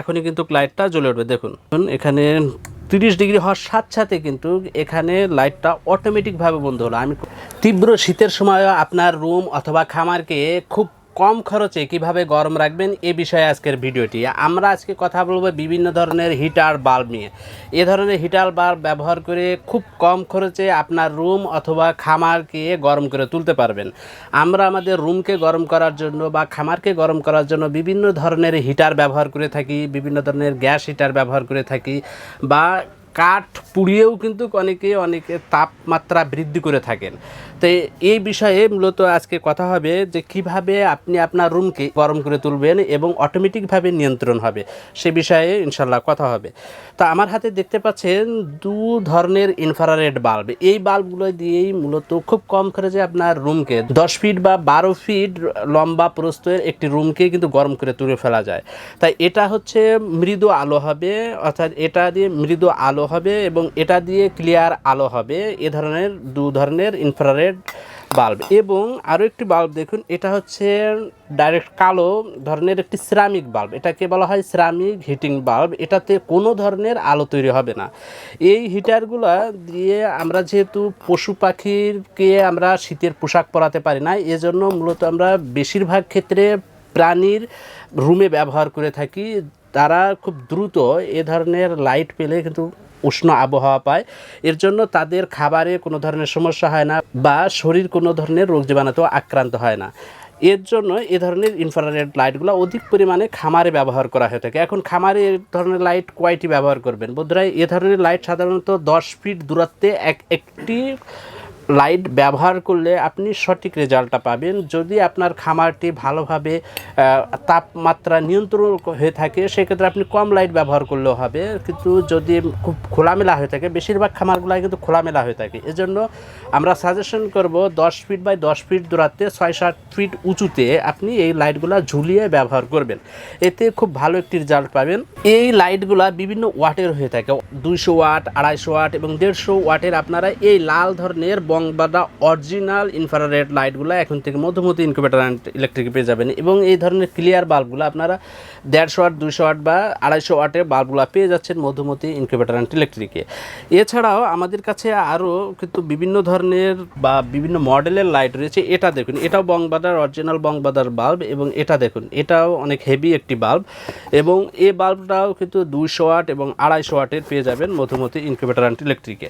এখনই কিন্তু লাইটটা জ্বলে উঠবে। দেখুন এখানে তিরিশ ডিগ্রি হওয়ার সাথে সাথে কিন্তু এখানে লাইটটা অটোমেটিকভাবে বন্ধ হলো। আমি তীব্র শীতের সময় আপনার রুম অথবা খামারকে খুব কম খরচে কীভাবে গরম রাখবেন এ বিষয়ে আজকের ভিডিওটি। আমরা আজকে কথা বলব বিভিন্ন ধরনের হিটার বাল্ব নিয়ে। এ ধরনের হিটার বাল্ব ব্যবহার করে খুব কম খরচে আপনার রুম অথবা খামারকে গরম করে তুলতে পারবেন। আমরা আমাদের রুমকে গরম করার জন্য বা খামারকে গরম করার জন্য বিভিন্ন ধরনের হিটার ব্যবহার করে থাকি, বিভিন্ন ধরনের গ্যাস হিটার ব্যবহার করে থাকি বা কাঠ পুড়িয়েও কিন্তু অনেকে অনেকে তাপমাত্রা বৃদ্ধি করে থাকেন। তো এই বিষয়ে মূলত আজকে কথা হবে যে কীভাবে আপনি আপনার রুমকে গরম করে তুলবেন এবং অটোমেটিকভাবে নিয়ন্ত্রণ হবে। সে বিষয়ে ইনশাল্লাহ কথা হবে। তো আমার হাতে দেখতে পাচ্ছেন দু ধরনের ইনফ্রারেড বাল্ব এই বাল্বগুলো দিয়েই মূলত খুব কম খরচে আপনার রুমকে দশ ফিট বা বারো ফিট লম্বা প্রস্থের একটি রুমকে কিন্তু গরম করে তুলে ফেলা যায়। তাই এটা হচ্ছে মৃদু আলো হবে, অর্থাৎ এটা দিয়ে মৃদু আলো হবে এবং এটা দিয়ে ক্লিয়ার আলো হবে। এ ধরনের, দু ধরনের ইনফ্রারেড বাল্ব এবং আরও একটি বাল্ব দেখুন, এটা হচ্ছে ডাইরেক্ট কালো ধরনের একটি সিরামিক বাল্ব এটাকে বলা হয় সিরামিক হিটিং বাল্ব এটাতে কোনো ধরনের আলো তৈরি হবে না। এই হিটারগুলো দিয়ে আমরা যেহেতু পশু পাখিরকে আমরা শীতের পোশাক পরাতে পারি না, এজন্য মূলত আমরা বেশিরভাগ ক্ষেত্রে প্রাণীর রুমে ব্যবহার করে থাকি। তারা খুব দ্রুত এ ধরনের লাইট পেলে কিন্তু উষ্ণ আবহাওয়া পায়। এর জন্য তাদের খাবারে কোনো ধরনের সমস্যা হয় না বা শরীর কোনো ধরনের রোগ জীবাণুতেও আক্রান্ত হয় না। এর জন্য এ ধরনের ইনফ্রারেড লাইটগুলো অধিক পরিমাণে খামারে ব্যবহার করা হয়ে থাকে। এখন খামারে এ ধরনের লাইট কয়টি ব্যবহার করবেন? বন্ধুরা, এ ধরনের লাইট সাধারণত দশ ফিট দূরত্বে এক একটি লাইট ব্যবহার করলে আপনি সঠিক রেজাল্টটা পাবেন। যদি আপনার খামারটি ভালোভাবে তাপমাত্রা নিয়ন্ত্রণ হয়ে থাকে, সেক্ষেত্রে আপনি কম লাইট ব্যবহার করলেও হবে। কিন্তু যদি খুব খোলামেলা হয়ে থাকে, বেশিরভাগ খামারগুলো কিন্তু খোলামেলা হয়ে থাকে। এজন্য আমরা সাজেশন করব দশ ফিট বাই দশ ফিট দূরত্বে ছয় সাত ফিট উঁচুতে আপনি এই লাইটগুলো ঝুলিয়ে ব্যবহার করবেন। এতে খুব ভালো একটি রেজাল্ট পাবেন। এই লাইটগুলা বিভিন্ন ওয়াটের হয়ে থাকে। দুইশো ওয়াট, আড়াইশো ওয়াট এবং দেড়শো ওয়াটের আপনারা এই লাল ধরনের বংবাদা অরিজিনাল ইনফ্রারেড লাইটগুলো এখন থেকে মধ্যমতি অ্যান্ড ইলেকট্রিক পেয়ে যাবেন। এবং এই ধরনের ক্লিয়ার বাল্বগুলো আপনারা দেড়শো ওয়াট দুইশো ওয়াট বা আড়াইশো ওয়াটের বাল্বগুলো পেয়ে যাচ্ছেন মধ্যমতি ইনকিউবেটার অ্যান্ড ইলেকট্রিকে এছাড়াও আমাদের কাছে আরও কিন্তু বিভিন্ন ধরনের বা বিভিন্ন মডেলের লাইট রয়েছে। এটা দেখুন, এটাও বংবাদার অরিজিনাল বংবাদার বাল্ব এবং এটা দেখুন, এটাও অনেক হেভি একটি বাল্ব এবং এ বাল্বটাও কিন্তু দুইশো ওয়াট এবং আড়াইশো ওয়াটের পেয়ে যাবেন মধুমতি ইনকিউবেটার অ্যান্ড ইলেকট্রিকে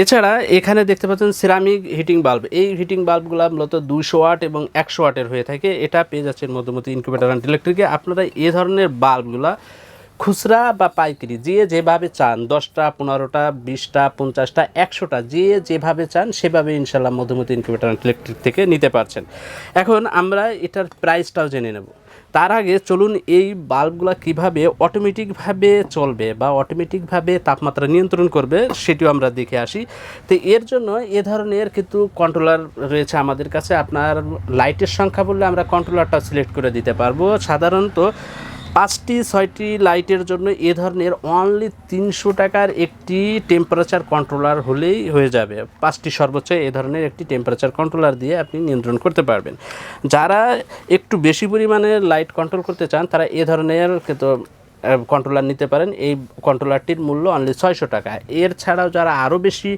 এছাড়া এখানে দেখতে পাচ্ছেন সিরামিক হিটিং বাল্ব। এই হিটিং বাল্বগুলো মূলত দুশো ওয়াট এবং একশো ওয়াটের হয়ে থাকে। এটা পেয়ে যাচ্ছেন মধ্যমতি ইনকিউবেটার অ্যান্ড ইলেকট্রিকে আপনারা এ ধরনের বাল্বগুলা খুচরা বা পাইকারি যে যেভাবে চান, দশটা, পনেরোটা, বিশটা, পঞ্চাশটা, একশোটা, যে যেভাবে চান, সেভাবে ইনশাল্লাহ মধ্যমতি ইনকিউবেটার ইলেকট্রিক থেকে নিতে পারছেন। এখন আমরা এটার প্রাইসটাও জেনে নেব। তার আগে চলুন এই বাল্বগুলো কীভাবে অটোমেটিকভাবে চলবে বা অটোমেটিকভাবে তাপমাত্রা নিয়ন্ত্রণ করবে সেটিও আমরা দেখে আসি। তো এর জন্য এ ধরনের কিন্তু কন্ট্রোলার রয়েছে আমাদের কাছে। আপনার লাইটের সংখ্যা বললে আমরা কন্ট্রোলারটা সিলেক্ট করে দিতে পারব। সাধারণত পাঁচটি, ছয়টি লাইটের জন্য এ ধরনের অনলি তিনশো টাকার একটি টেম্পারেচার কন্ট্রোলার হলেই হয়ে যাবে। পাঁচটি সর্বোচ্চ এ ধরনের একটি টেম্পারেচার কন্ট্রোলার দিয়ে আপনি নিয়ন্ত্রণ করতে পারবেন। যারা একটু বেশি পরিমাণে লাইট কন্ট্রোল করতে চান, তারা এ ধরনের কন্ট্রোলার নিতে পারেন। এই কন্ট্রোলারটির মূল্য অনলি ছয়শো টাকা। এর ছাড়াও যারা আরও বেশি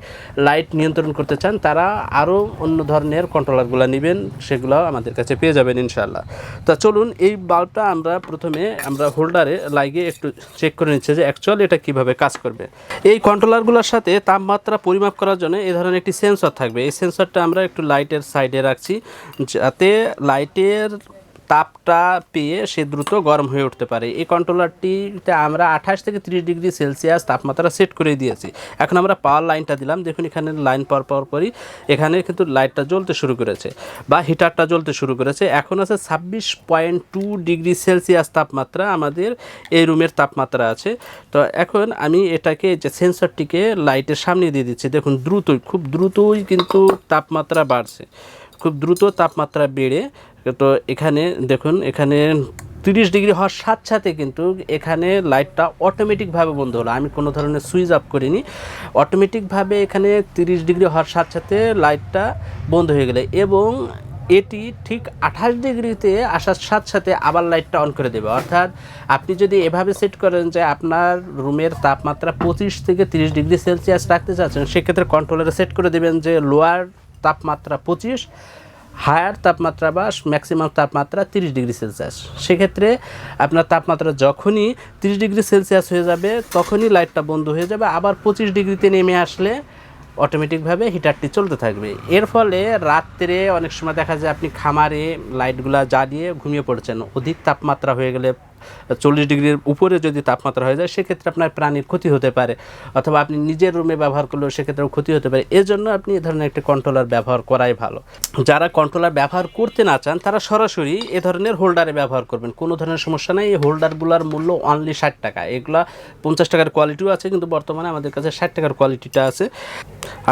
লাইট নিয়ন্ত্রণ করতে চান, তারা আরও অন্য ধরনের কন্ট্রোলারগুলো নেবেন, সেগুলো আমাদের কাছে পেয়ে যাবেন ইনশাল্লাহ তা চলুন, এই বাল্বটা আমরা প্রথমে আমরা হোল্ডারে লাগিয়ে একটু চেক করে নিচ্ছে যে অ্যাকচুয়ালি এটা কীভাবে কাজ করবে। এই কন্ট্রোলারগুলোর সাথে তাপমাত্রা পরিমাপ করার জন্য এই ধরনের একটি সেন্সর থাকবে। এই সেন্সরটা আমরা একটু লাইটের সাইডে রাখছি, যাতে লাইটের তাপটা পেয়ে সে দ্রুত গরম হয়ে উঠতে পারে। এই কন্ট্রোলারটিতে আমরা আঠাশ থেকে ত্রিশ ডিগ্রি সেলসিয়াস তাপমাত্রা সেট করে দিয়েছি। এখন আমরা পাওয়ার লাইনটা দিলাম। দেখুন এখানে লাইন পাওয়ার পাওয়ার পরই এখানে কিন্তু লাইটটা জ্বলতে শুরু করেছে বা হিটারটা জ্বলতে শুরু করেছে। এখন আছে ছাব্বিশ পয়েন্ট টু ডিগ্রি সেলসিয়াস তাপমাত্রা আমাদের এই রুমের তাপমাত্রা আছে। তো এখন আমি এটাকে যে সেন্সরটিকে লাইটের সামনে দিয়ে দিচ্ছি। দেখুন দ্রুতই, খুব দ্রুতই কিন্তু তাপমাত্রা বাড়ছে। খুব দ্রুত তাপমাত্রা বেড়ে তো এখানে দেখুন, এখানে তিরিশ ডিগ্রি হওয়ার সাথে সাথে কিন্তু এখানে লাইটটা অটোমেটিকভাবে বন্ধ হলো। আমি কোনো ধরনের সুইচ অফ করিনি। অটোমেটিকভাবে এখানে তিরিশ ডিগ্রি হওয়ার সাথে সাথে লাইটটা বন্ধ হয়ে গেলে এবং এটি ঠিক আঠাশ ডিগ্রিতে আসার সাথে সাথে আবার লাইটটা অন করে দেবে। অর্থাৎ আপনি যদি এভাবে সেট করেন যে আপনার রুমের তাপমাত্রা পঁচিশ থেকে তিরিশ ডিগ্রি সেলসিয়াস রাখতে চাচ্ছেন, সেক্ষেত্রে কন্ট্রোলারে সেট করে দেবেন যে লোয়ার তাপমাত্রা পঁচিশ হায়ার তাপমাত্রা বা ম্যাক্সিমাম তাপমাত্রা তিরিশ ডিগ্রি সেলসিয়াস। সেক্ষেত্রে আপনার তাপমাত্রা যখনই তিরিশ ডিগ্রি সেলসিয়াস হয়ে যাবে, তখনই লাইটটা বন্ধ হয়ে যাবে। আবার পঁচিশ ডিগ্রিতে নেমে আসলে অটোমেটিকভাবে হিটারটি চলতে থাকবে। এর ফলে রাত্রে অনেক সময় দেখা যায় আপনি খামারে লাইটগুলো জ্বালিয়ে ঘুমিয়ে পড়ছেন। অধিক তাপমাত্রা হয়ে গেলে চল্লিশ ডিগ্রির উপরে যদি তাপমাত্রা হয়ে যায়, সেক্ষেত্রে আপনার প্রাণীর ক্ষতি হতে পারে। অথবা আপনি নিজের রুমে ব্যবহার করলেও সেক্ষেত্রেও ক্ষতি হতে পারে। এর জন্য আপনি এ ধরনের একটি কন্ট্রোলার ব্যবহার করাই ভালো। যারা কন্ট্রোলার ব্যবহার করতে না চান, তারা সরাসরি এ ধরনের হোল্ডারে ব্যবহার করবেন। কোনো ধরনের সমস্যা নেই। এই হোল্ডারগুলোর মূল্য অনলি ষাট টাকা। এগুলা পঞ্চাশ টাকার কোয়ালিটিও আছে, কিন্তু বর্তমানে আমাদের কাছে ষাট টাকার কোয়ালিটিটা আছে।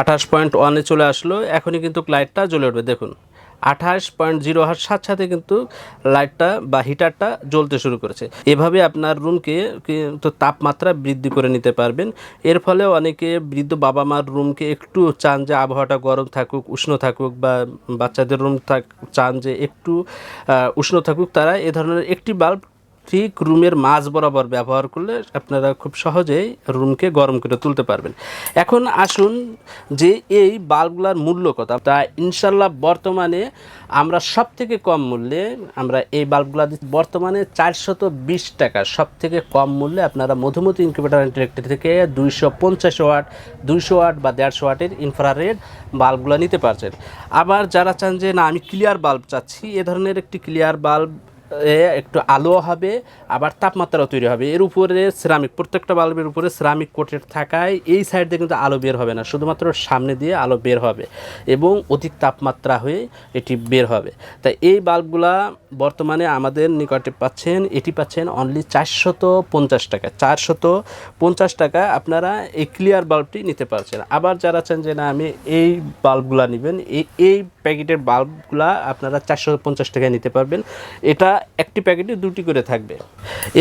আঠাশ পয়েন্ট ওয়ানে চলে আসলো। এখনই কিন্তু লাইটটা জ্বলে উঠবে। দেখুন। আঠাশ পয়েন্ট জিরো হার সাথে সাথে কিন্তু লাইটটা বা হিটারটা জ্বলতে শুরু করেছে। এভাবে আপনার রুমকে কিন্তু তাপমাত্রা বৃদ্ধি করে নিতে পারবেন। এর ফলে অনেকে বৃদ্ধ বাবা মার রুমকে একটু চান যে আবহাওয়াটা গরম থাকুক, উষ্ণ থাকুক বা বাচ্চাদের রুম থাক, চান যে একটু উষ্ণ থাকুক, তারা এ ধরনের একটি বাল্ব ঠিক রুমের মাঝ বরাবর ব্যবহার করলে আপনারা খুব সহজেই রুমকে গরম করে তুলতে পারবেন। এখন আসুন যে এই বাল্বগুলার মূল্য কত। তা ইনশাল্লাহ বর্তমানে আমরা সব থেকে কম মূল্যে আমরা এই বাল্বগুলা বর্তমানে চারশত বিশ টাকা। সব থেকে কম মূল্যে আপনারা মধুমতি ইনকিউবেটার ইলেকট্রিক থেকে দুইশো পঞ্চাশ ওয়াট, দুইশো ওয়াট বা দেড়শো ওয়াটের ইনফ্রারেড বাল্বগুলো নিতে পারছেন। আবার যারা চান যে, না, আমি ক্লিয়ার বাল্ব চাচ্ছি। এ ধরনের একটি ক্লিয়ার বাল্ব একটু আলো হবে, আবার তাপমাত্রাও তৈরি হবে। এর উপরে সিরামিক প্রত্যেকটা বাল্বের উপরে সিরামিক কোটের থাকায় এই সাইড দিয়ে কিন্তু আলো বের হবে না, শুধুমাত্র সামনে দিয়ে আলো বের হবে এবং অধিক তাপমাত্রা হয়ে এটি বের হবে। তাই এই বাল্বগুলা বর্তমানে আমাদের নিকটে পাচ্ছেন, এটি পাচ্ছেন অনলি চারশত পঞ্চাশ টাকা। চারশত পঞ্চাশ টাকা আপনারা এই ক্লিয়ার বাল্বটি নিতে পারছেন। আবার যারা চান যে না, আমি এই বাল্বগুলা নেবেন এই এই প্যাকেটের বাল্বগুলা আপনারা চারশো পঞ্চাশ টাকায় নিতে পারবেন। এটা একটি প্যাকেটে দুটি করে থাকবে।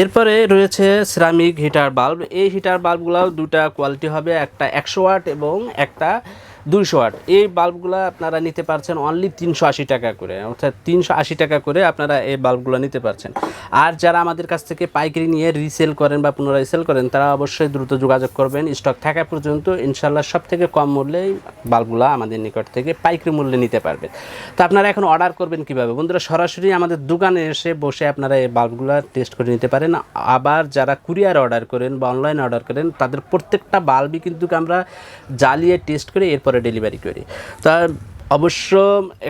এরপরে রয়েছে সিরামিক হিটার বাল্ব। এই হিটার বাল্বগুলো দুটা কোয়ালিটি হবে, একটা একশো ওয়াট এবং একটা দুইশো ওয়াট এই বাল্বগুলো আপনারা নিতে পারছেন অনলি তিনশো আশি টাকা করে। অর্থাৎ তিনশো আশি টাকা করে আপনারা এই বাল্বগুলো নিতে পারছেন। আর যারা আমাদের কাছ থেকে পাইকারি নিয়ে রিসেল করেন বা পুনরায় সেল করেন, তারা অবশ্যই দ্রুত যোগাযোগ করবেন। স্টক থাকা পর্যন্ত ইনশাল্লাহ সব থেকে কম মূল্যেই বাল্বগুলো আমাদের নিকট থেকে পাইকারি মূল্যে নিতে পারবেন। তো আপনারা এখন অর্ডার করবেন কীভাবে? বন্ধুরা, সরাসরি আমাদের দোকানে এসে বসে আপনারা এই বাল্বগুলো টেস্ট করে নিতে পারেন। আবার যারা কুরিয়ার অর্ডার করেন বা অনলাইনে অর্ডার করেন, তাদের প্রত্যেকটা বাল্বই কিন্তু আমরা জ্বালিয়ে টেস্ট করে এরপরে ডেলিভারি করি তা অবশ্য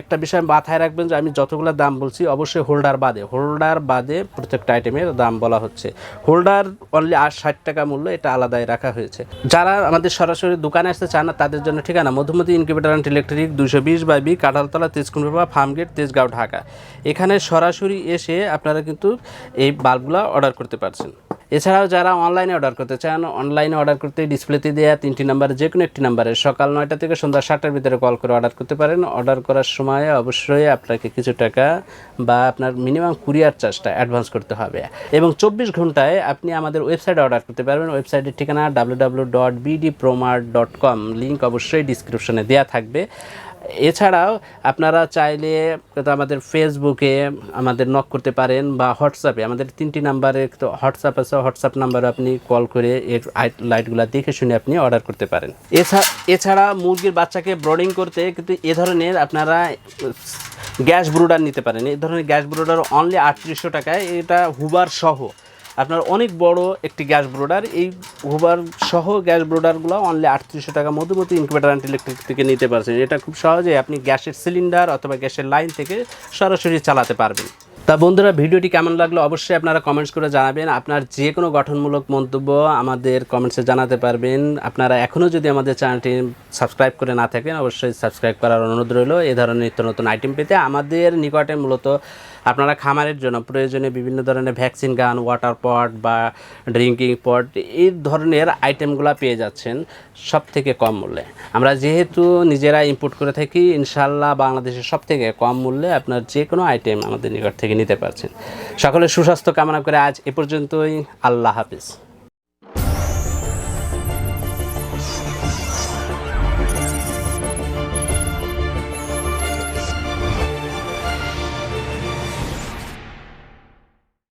একটা বিষয় মাথায় রাখবেন যে আমি যতগুলো দাম বলছি, অবশ্যই হোল্ডার বাদে। হোল্ডার বাদে প্রত্যেকটা আইটেমের দাম বলা হচ্ছে। হোল্ডার অনলি আট ষাট টাকা মূল্য এটা আলাদাই রাখা হয়েছে। যারা আমাদের সরাসরি দোকানে আসতে চান না, তাদের জন্য ঠিকানা, মধুমতি ইনকিউবেটার অ্যান্ড ইলেকট্রিক দুশো বিশ বাই বি কাঁঠালতলা তেজকুন্ডা ফার্মগেট তেজগাঁও, ঢাকা। এখানে সরাসরি এসে আপনারা কিন্তু এই বাল্বগুলো অর্ডার করতে পারছেন। এছাড়াও যারা অনলাইনে অর্ডার করতে চান অনলাইনে অর্ডার করতে ডিসপ্লেতে দেওয়া তিনটি নাম্বারে যে কোনো একটি নাম্বারে সকাল নয়টা থেকে সন্ধ্যা সাতটার ভিতরে কল করে অর্ডার করতে পারেন। অর্ডার করার সময় অবশ্যই আপনাকে কিছু টাকা বা আপনার মিনিমাম কুরিয়ার চার্জটা অ্যাডভান্স করতে হবে। এবং চব্বিশ ঘন্টায় আপনি আমাদের ওয়েবসাইটে অর্ডার করতে পারবেন। ওয়েবসাইটের ঠিকানা W W dot BD promar dot com link অবশ্যই ডিসক্রিপশনে দেওয়া থাকবে। এছাড়াও আপনারা চাইলে আমাদের ফেসবুকে আমাদের নক করতে পারেন বা হোয়াটসঅ্যাপে আমাদের তিনটি নাম্বারে তো হোয়াটসঅ্যাপ আছে হোয়াটসঅ্যাপ নাম্বারে আপনি কল করে এর লাইটগুলো দেখে শুনে আপনি অর্ডার করতে পারেন। এছাড়া এছাড়া মুরগির বাচ্চাকে ব্রডিং করতে কিন্তু এ ধরনের আপনারা গ্যাস ব্রুডার নিতে পারেন। এ ধরনের গ্যাস ব্রুডার অনলি আটত্রিশশো টাকায়। এটা হুবার সহ। আপনার অনেক বড় একটি গ্যাস ব্রোডার, এই হুবার সহ গ্যাস ব্রোডারগুলো অনলি আটত্রিশশো টাকা মধ্যবর্তী ইনকিউবেটার অ্যান্ড ইলেকট্রিক থেকে নিতে পারছেন। এটা খুব সহজে আপনি গ্যাসের সিলিন্ডার অথবা গ্যাসের লাইন থেকে সরাসরি চালাতে পারবেন। তা বন্ধুরা, ভিডিওটি কেমন লাগল অবশ্যই আপনারা কমেন্টস করে জানাবেন। আপনার যে কোনো গঠনমূলক মন্তব্য আমাদের কমেন্টসে জানাতে পারবেন। আপনারা এখনও যদি আমাদের চ্যানেলটি সাবস্ক্রাইব করে না থাকেন, অবশ্যই সাবস্ক্রাইব করার অনুরোধ রইল। এ ধরনের নিত্য নতুন আইটেম পেতে আমাদের নিকটে মূলত আপনারা খামারের জন্য প্রয়োজনে বিভিন্ন ধরনের ভ্যাকসিন, গান ওয়াটার পট বা ড্রিঙ্কিং পট এই ধরনের আইটেমগুলো পেয়ে যাচ্ছেন সব থেকে কম মূল্যে। আমরা যেহেতু নিজেরা ইম্পোর্ট করে থাকি ইনশাল্লাহ বাংলাদেশের সব থেকে কম মূল্যে আপনার যে কোনো আইটেম আমাদের নিকট থেকে নিতে পারছেন। সকলে সুস্বাস্থ্য কামনা করে আজ এ পর্যন্তই। আল্লাহ হাফিজ।